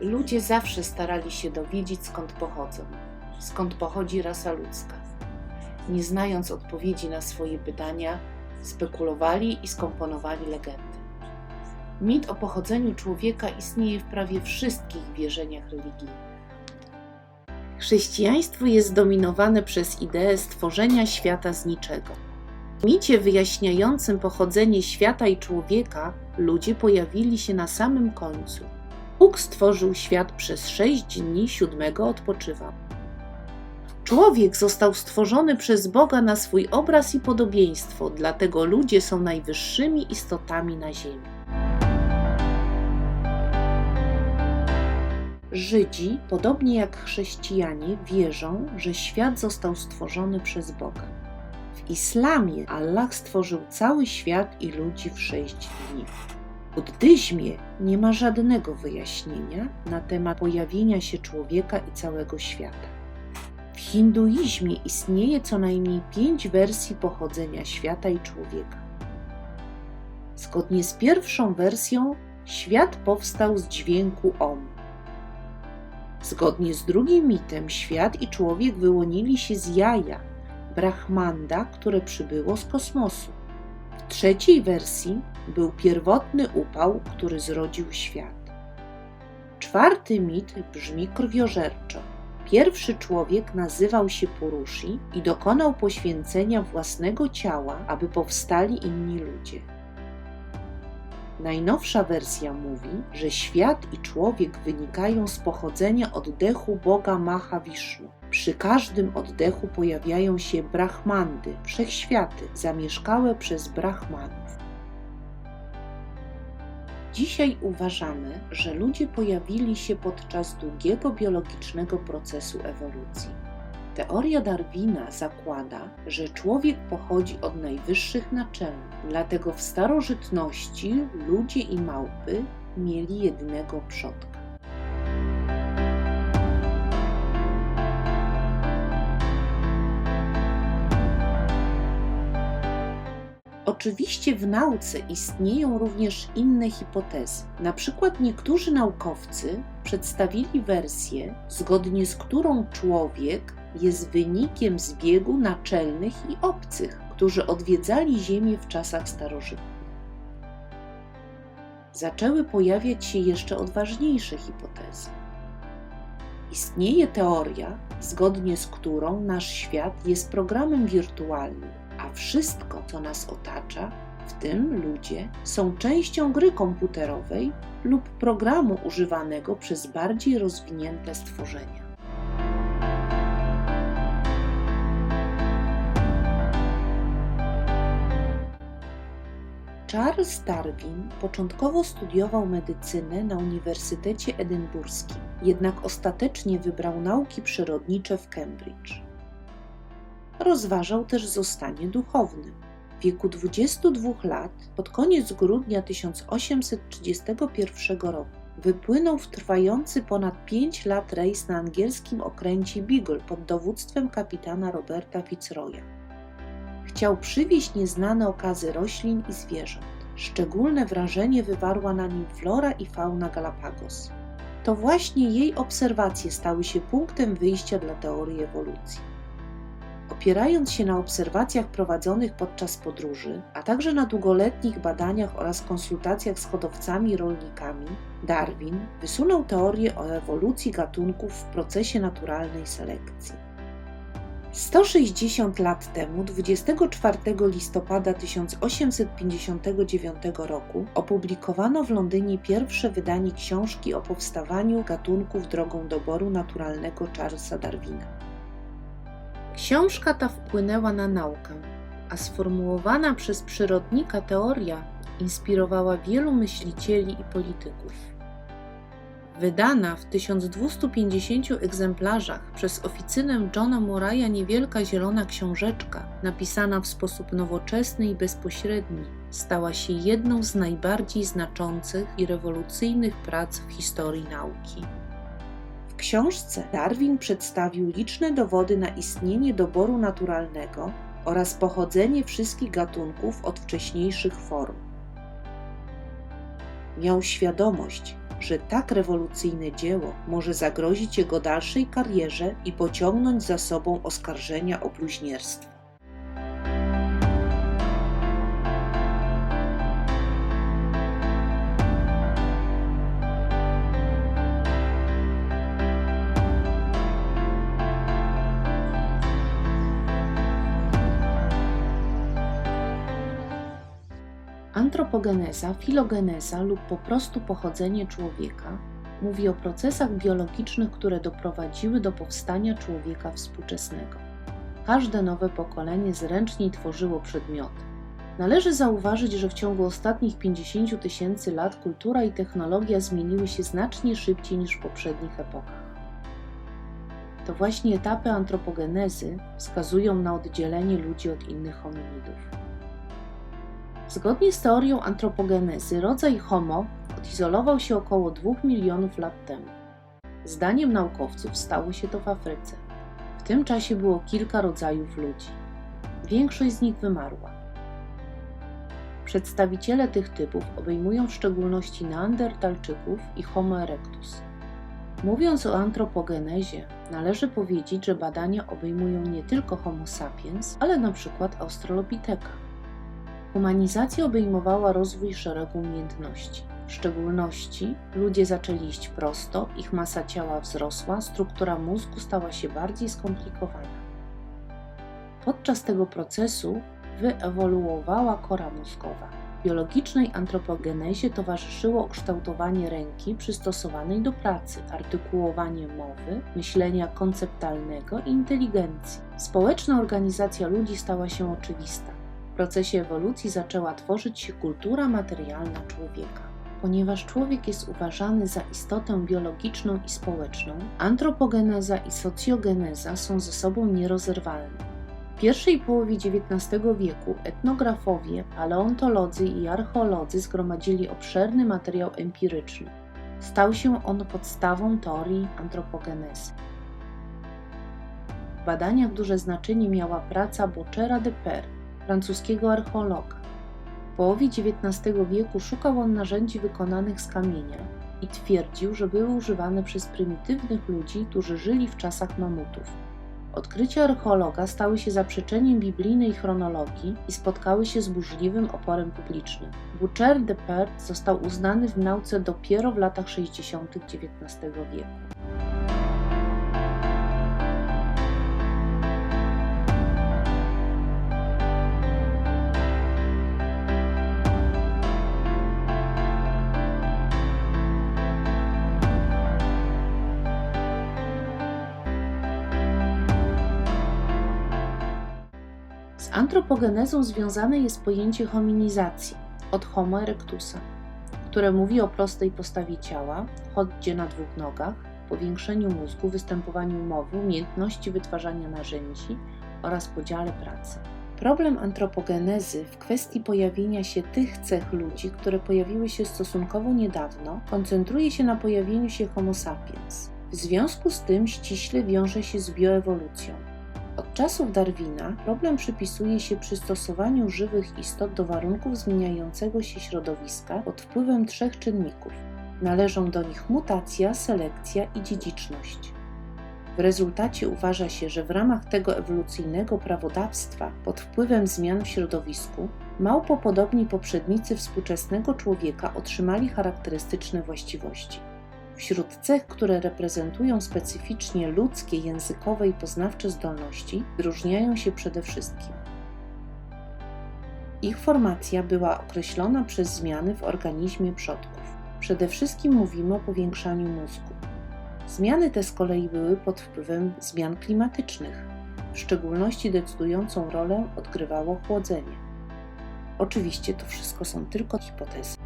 Ludzie zawsze starali się dowiedzieć, skąd pochodzą, skąd pochodzi rasa ludzka. Nie znając odpowiedzi na swoje pytania, spekulowali i skomponowali legendy. Mit o pochodzeniu człowieka istnieje w prawie wszystkich wierzeniach religijnych. Chrześcijaństwo jest zdominowane przez ideę stworzenia świata z niczego. W micie wyjaśniającym pochodzenie świata i człowieka ludzie pojawili się na samym końcu. Bóg stworzył świat przez sześć dni, siódmego odpoczywał. Człowiek został stworzony przez Boga na swój obraz i podobieństwo, dlatego ludzie są najwyższymi istotami na ziemi. Żydzi, podobnie jak chrześcijanie, wierzą, że świat został stworzony przez Boga. W islamie Allah stworzył cały świat i ludzi w sześć dni. Buddyzmie nie ma żadnego wyjaśnienia na temat pojawienia się człowieka i całego świata. W hinduizmie istnieje co najmniej pięć wersji pochodzenia świata i człowieka. Zgodnie z pierwszą wersją, świat powstał z dźwięku Om. Zgodnie z drugim mitem, świat i człowiek wyłonili się z jaja, Brahmanda, które przybyło z kosmosu. W trzeciej wersji był pierwotny upał, który zrodził świat. Czwarty mit brzmi krwiożerczo. Pierwszy człowiek nazywał się Purushi i dokonał poświęcenia własnego ciała, aby powstali inni ludzie. Najnowsza wersja mówi, że świat i człowiek wynikają z pochodzenia oddechu Boga Mahavishnu. Przy każdym oddechu pojawiają się brahmandy, wszechświaty, zamieszkałe przez brahmanów. Dzisiaj uważamy, że ludzie pojawili się podczas długiego biologicznego procesu ewolucji. Teoria Darwina zakłada, że człowiek pochodzi od najwyższych naczelnych, dlatego w starożytności ludzie i małpy mieli jednego przodka. Oczywiście w nauce istnieją również inne hipotezy. Na przykład niektórzy naukowcy przedstawili wersję, zgodnie z którą człowiek jest wynikiem zbiegu naczelnych i obcych, którzy odwiedzali Ziemię w czasach starożytnych. Zaczęły pojawiać się jeszcze odważniejsze hipotezy. Istnieje teoria, zgodnie z którą nasz świat jest programem wirtualnym, wszystko, co nas otacza, w tym ludzie, są częścią gry komputerowej lub programu używanego przez bardziej rozwinięte stworzenia. Charles Darwin początkowo studiował medycynę na Uniwersytecie Edynburskim, jednak ostatecznie wybrał nauki przyrodnicze w Cambridge. Rozważał też zostanie duchownym. W wieku 22 lat, pod koniec grudnia 1831 roku, wypłynął w trwający ponad 5 lat rejs na angielskim okręcie Beagle pod dowództwem kapitana Roberta Fitzroya. Chciał przywieźć nieznane okazy roślin i zwierząt. Szczególne wrażenie wywarła na nim flora i fauna Galapagos. To właśnie jej obserwacje stały się punktem wyjścia dla teorii ewolucji. Opierając się na obserwacjach prowadzonych podczas podróży, a także na długoletnich badaniach oraz konsultacjach z hodowcami i rolnikami, Darwin wysunął teorię o ewolucji gatunków w procesie naturalnej selekcji. 160 lat temu, 24 listopada 1859 roku, opublikowano w Londynie pierwsze wydanie książki o powstawaniu gatunków drogą doboru naturalnego Charlesa Darwina. Książka ta wpłynęła na naukę, a sformułowana przez przyrodnika teoria inspirowała wielu myślicieli i polityków. Wydana w 1250 egzemplarzach przez oficynę Johna Murray'a niewielka zielona książeczka, napisana w sposób nowoczesny i bezpośredni, stała się jedną z najbardziej znaczących i rewolucyjnych prac w historii nauki. Książce Darwin przedstawił liczne dowody na istnienie doboru naturalnego oraz pochodzenie wszystkich gatunków od wcześniejszych form. Miał świadomość, że tak rewolucyjne dzieło może zagrozić jego dalszej karierze i pociągnąć za sobą oskarżenia o bluźnierstwo. Antropogeneza, filogeneza lub po prostu pochodzenie człowieka mówi o procesach biologicznych, które doprowadziły do powstania człowieka współczesnego. Każde nowe pokolenie zręcznie tworzyło przedmioty. Należy zauważyć, że w ciągu ostatnich 50 tysięcy lat kultura i technologia zmieniły się znacznie szybciej niż w poprzednich epokach. To właśnie etapy antropogenezy wskazują na oddzielenie ludzi od innych hominidów. Zgodnie z teorią antropogenezy, rodzaj Homo odizolował się około 2 milionów lat temu. Zdaniem naukowców stało się to w Afryce. W tym czasie było kilka rodzajów ludzi. Większość z nich wymarła. Przedstawiciele tych typów obejmują w szczególności Neandertalczyków i Homo erectus. Mówiąc o antropogenezie, należy powiedzieć, że badania obejmują nie tylko Homo sapiens, ale na przykład Australopitheka. Humanizacja obejmowała rozwój szeregu umiejętności. W szczególności ludzie zaczęli iść prosto, ich masa ciała wzrosła, struktura mózgu stała się bardziej skomplikowana. Podczas tego procesu wyewoluowała kora mózgowa. Biologicznej antropogenezie towarzyszyło kształtowanie ręki przystosowanej do pracy, artykułowanie mowy, myślenia konceptalnego i inteligencji. Społeczna organizacja ludzi stała się oczywista procesie ewolucji zaczęła tworzyć się kultura materialna człowieka. Ponieważ człowiek jest uważany za istotę biologiczną i społeczną, antropogeneza i socjogeneza są ze sobą nierozerwalne. W pierwszej połowie XIX wieku etnografowie, paleontolodzy i archeolodzy zgromadzili obszerny materiał empiryczny. Stał się on podstawą teorii antropogenezy. W badaniach duże znaczenie miała praca Bochera de Per, francuskiego archeologa. W połowie XIX wieku szukał on narzędzi wykonanych z kamienia i twierdził, że były używane przez prymitywnych ludzi, którzy żyli w czasach mamutów. Odkrycia archeologa stały się zaprzeczeniem biblijnej chronologii i spotkały się z burzliwym oporem publicznym. Boucher de Pert został uznany w nauce dopiero w latach 60. XIX wieku. Z antropogenezą związane jest pojęcie hominizacji od Homo erectusa, które mówi o prostej postawie ciała, chodzie na dwóch nogach, powiększeniu mózgu, występowaniu mowy, umiejętności wytwarzania narzędzi oraz podziale pracy. Problem antropogenezy w kwestii pojawienia się tych cech ludzi, które pojawiły się stosunkowo niedawno, koncentruje się na pojawieniu się Homo sapiens. W związku z tym ściśle wiąże się z bioewolucją. Czasów Darwina problem przypisuje się przystosowaniu żywych istot do warunków zmieniającego się środowiska pod wpływem trzech czynników. Należą do nich mutacja, selekcja i dziedziczność. W rezultacie uważa się, że w ramach tego ewolucyjnego prawodawstwa pod wpływem zmian w środowisku małpopodobni poprzednicy współczesnego człowieka otrzymali charakterystyczne właściwości. Wśród cech, które reprezentują specyficznie ludzkie, językowe i poznawcze zdolności, wyróżniają się przede wszystkim. Ich formacja była określona przez zmiany w organizmie przodków. Przede wszystkim mówimy o powiększaniu mózgu. Zmiany te z kolei były pod wpływem zmian klimatycznych. W szczególności decydującą rolę odgrywało chłodzenie. Oczywiście to wszystko są tylko hipotezy.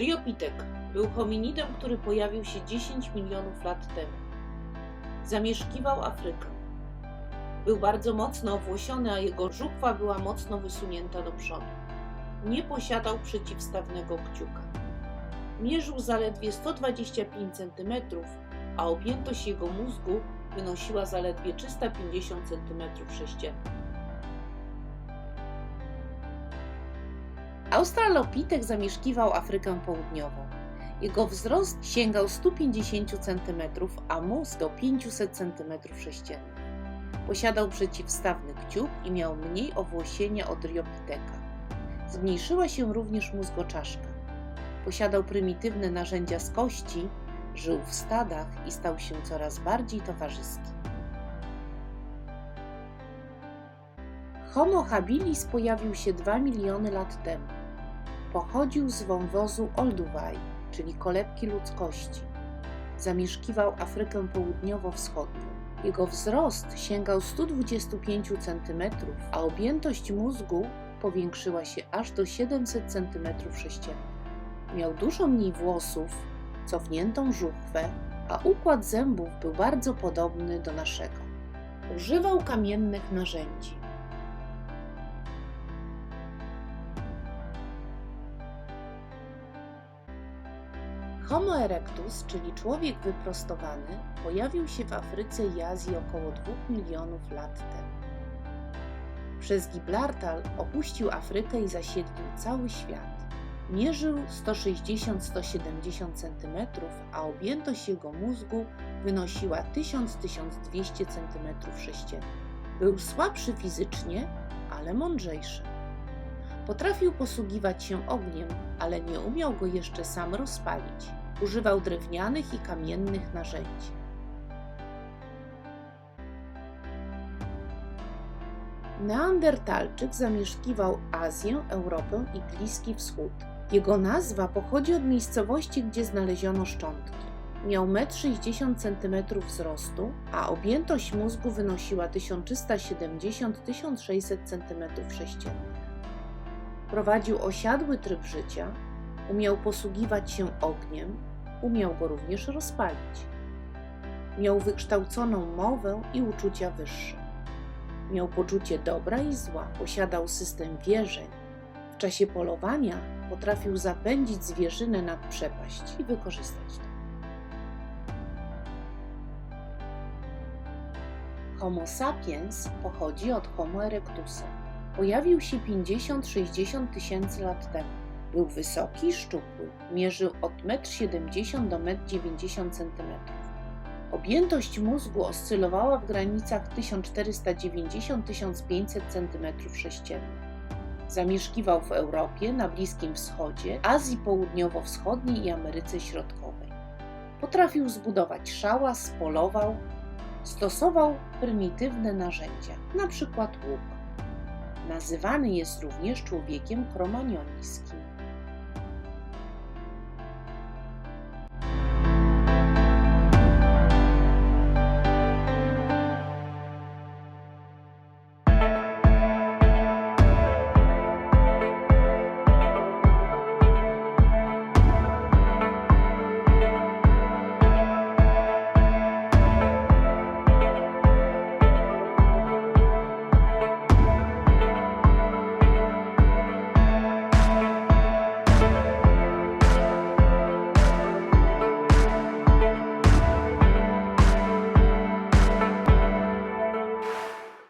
Driopitek był hominidem, który pojawił się 10 milionów lat temu. Zamieszkiwał Afrykę. Był bardzo mocno owłosiony, a jego żuchwa była mocno wysunięta do przodu. Nie posiadał przeciwstawnego kciuka. Mierzył zaledwie 125 cm, a objętość jego mózgu wynosiła zaledwie 350 cm3. Australopitek zamieszkiwał Afrykę Południową. Jego wzrost sięgał 150 cm, a mózg do 500 cm3. Posiadał przeciwstawny kciuk i miał mniej owłosienia od Riopiteka. Zmniejszyła się również mózgoczaszka. Posiadał prymitywne narzędzia z kości, żył w stadach i stał się coraz bardziej towarzyski. Homo habilis pojawił się 2 miliony lat temu. Pochodził z wąwozu Olduvai, czyli kolebki ludzkości. Zamieszkiwał Afrykę Południowo-Wschodnią. Jego wzrost sięgał 125 cm, a objętość mózgu powiększyła się aż do 700 cm3. Miał dużo mniej włosów, cofniętą żuchwę, a układ zębów był bardzo podobny do naszego. Używał kamiennych narzędzi. Homo erectus, czyli człowiek wyprostowany, pojawił się w Afryce i Azji około 2 milionów lat temu. Przez Gibraltar opuścił Afrykę i zasiedlił cały świat. Mierzył 160-170 cm, a objętość jego mózgu wynosiła 1000-1200 cm3. Był słabszy fizycznie, ale mądrzejszy. Potrafił posługiwać się ogniem, ale nie umiał go jeszcze sam rozpalić. Używał drewnianych i kamiennych narzędzi. Neandertalczyk zamieszkiwał Azję, Europę i Bliski Wschód. Jego nazwa pochodzi od miejscowości, gdzie znaleziono szczątki. Miał 1,60 cm wzrostu, a objętość mózgu wynosiła 1370-1600 cm3. Prowadził osiadły tryb życia, umiał posługiwać się ogniem, umiał go również rozpalić. Miał wykształconą mowę i uczucia wyższe. Miał poczucie dobra i zła, posiadał system wierzeń. W czasie polowania potrafił zapędzić zwierzynę nad przepaść i wykorzystać to. Homo sapiens pochodzi od Homo erectusa. Pojawił się 50-60 tysięcy lat temu. Był wysoki szczupły, mierzył od 1,70 m do 1,90 m. Objętość mózgu oscylowała w granicach 1490-1500 cm3. Zamieszkiwał w Europie, na Bliskim Wschodzie, Azji Południowo-Wschodniej i Ameryce Środkowej. Potrafił zbudować szałas, polował, stosował prymitywne narzędzia, np. łuk. Nazywany jest również człowiekiem kromaniońskim.